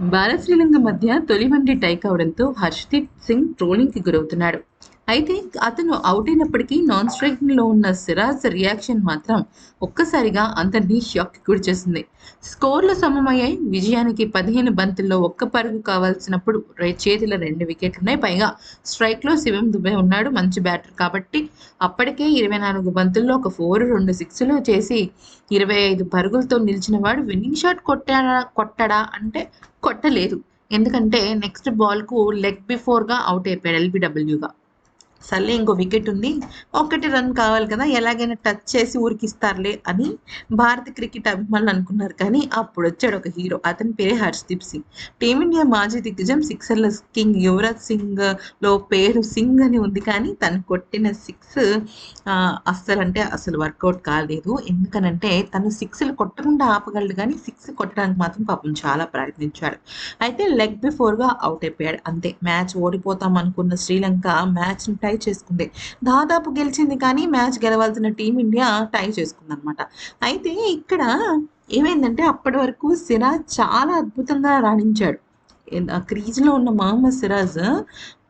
భారత్ శ్రీలంక మధ్య తొలి వన్డే టై కావడంతో హర్షదీప్ సింగ్ ట్రోలింగ్కి గురవుతున్నాడు. అయితే అతను అవుట్ అయినప్పటికీ నాన్ స్ట్రైకింగ్లో ఉన్న సిరాజ్ రియాక్షన్ మాత్రం ఒక్కసారిగా అందరినీ షాక్ గురి చేసింది స్కోర్లు సమమయ్యాయి. విజయానికి పదిహేను బంతుల్లో ఒక్క పరుగు కావాల్సినప్పుడు చేతిలో రెండు వికెట్లు ఉన్నాయి పైగా స్ట్రైక్లో శివం దుబే ఉన్నాడు. మంచి బ్యాటర్ కాబట్టి అప్పటికే ఇరవై నాలుగు బంతుల్లో ఒక ఫోర్ రెండు సిక్స్లు చేసి ఇరవై ఐదు పరుగులతో నిలిచిన వాడు విన్నింగ్ షాట్ కొట్టాడా కొట్టడా అంటే కొట్టలేదు. ఎందుకంటే నెక్స్ట్ బాల్కు లెగ్ బిఫోర్గా అవుట్ అయిపోయాడు ఎల్బిడబ్ల్యూగా సర్లే ఇంకో వికెట్ ఉంది. ఒకటి రన్ కావాలి కదా ఎలాగైనా టచ్ చేసి ఊరికిస్తారులే అని భారత క్రికెట్ అభిమానులు అనుకున్నారు. కానీ అప్పుడు వచ్చాడు ఒక హీరో అతని పేరే హర్షదీప్ సింగ్. టీమిండియా మాజీ దిగ్గజం సిక్సర్ల కింగ్ యువరాజ్ సింగ్లో పేరు సింగ్ అని ఉంది. కానీ తను కొట్టిన సిక్స్ అస్సలు అంటే అసలు వర్కౌట్ కాలేదు. ఎందుకనంటే తను సిక్స్లు కొట్టకుండా ఆపగలడు. కానీ సిక్స్ కొట్టడానికి మాత్రం పాపం చాలా ప్రయత్నించాడు. అయితే లెగ్ బిఫోర్గా అవుట్ అయిపోయాడు. అంతే మ్యాచ్ ఓడిపోతాం అనుకున్న శ్రీలంక మ్యాచ్ని టై చేసుకుంది. దాదాపు గెలిచింది కానీ మ్యాచ్ గెలవాల్సిన టీమిండియా టై చేసుకుంది అనమాట అయితే ఇక్కడ ఏమైందంటే అప్పటి వరకు సిరాజ్ చాలా అద్భుతంగా రాణించాడు. క్రీజ్లో ఉన్న మహమ్మద్ సిరాజ్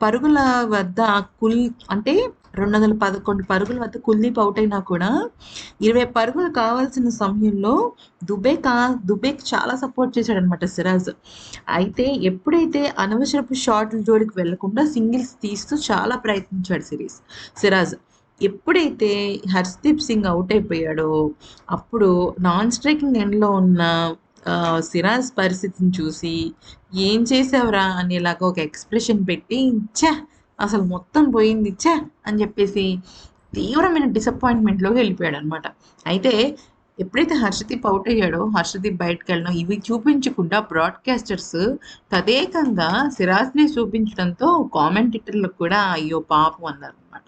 పరుగుల వద్ద కుల్ అంటే రెండు వందల పదకొండు పరుగుల వద్ద కుల్దీప్ అవుట్ అయినా కూడా ఇరవై పరుగులు కావాల్సిన సమయంలో దుబే కా దుబేకి చాలా సపోర్ట్ చేశాడు అనమాట సిరాజ్. అయితే ఎప్పుడైతే అనవసరపు షాట్ల జోడికి వెళ్ళకుండా సింగిల్స్ తీస్తూ చాలా ప్రయత్నించాడు సిరీస్ సిరాజ్. ఎప్పుడైతే హర్షదీప్ సింగ్ అవుట్ అయిపోయాడో అప్పుడు నాన్ స్ట్రైకింగ్ ఎండ్లో ఉన్న సిరాజ్ పరిస్థితిని చూసి ఏం చేసావురా? అనేలాగా ఒక ఎక్స్ప్రెషన్ పెట్టి ఛా అసలు మొత్తం పోయింది ఛా! అని చెప్పేసి తీవ్రమైన డిసప్పాయింట్మెంట్లోకి వెళ్ళిపోయాడు అనమాట అయితే ఎప్పుడైతే హర్షదీప్ అవుట్ అయ్యాడో హర్షదీప్ బయటకు వెళ్ళినో ఇవి చూపించకుండా బ్రాడ్కాస్టర్స్ తదేకంగా సిరాజ్ని చూపించడంతో కామెంటేటర్లకు కూడా అయ్యో పాపం అన్నారు అనమాట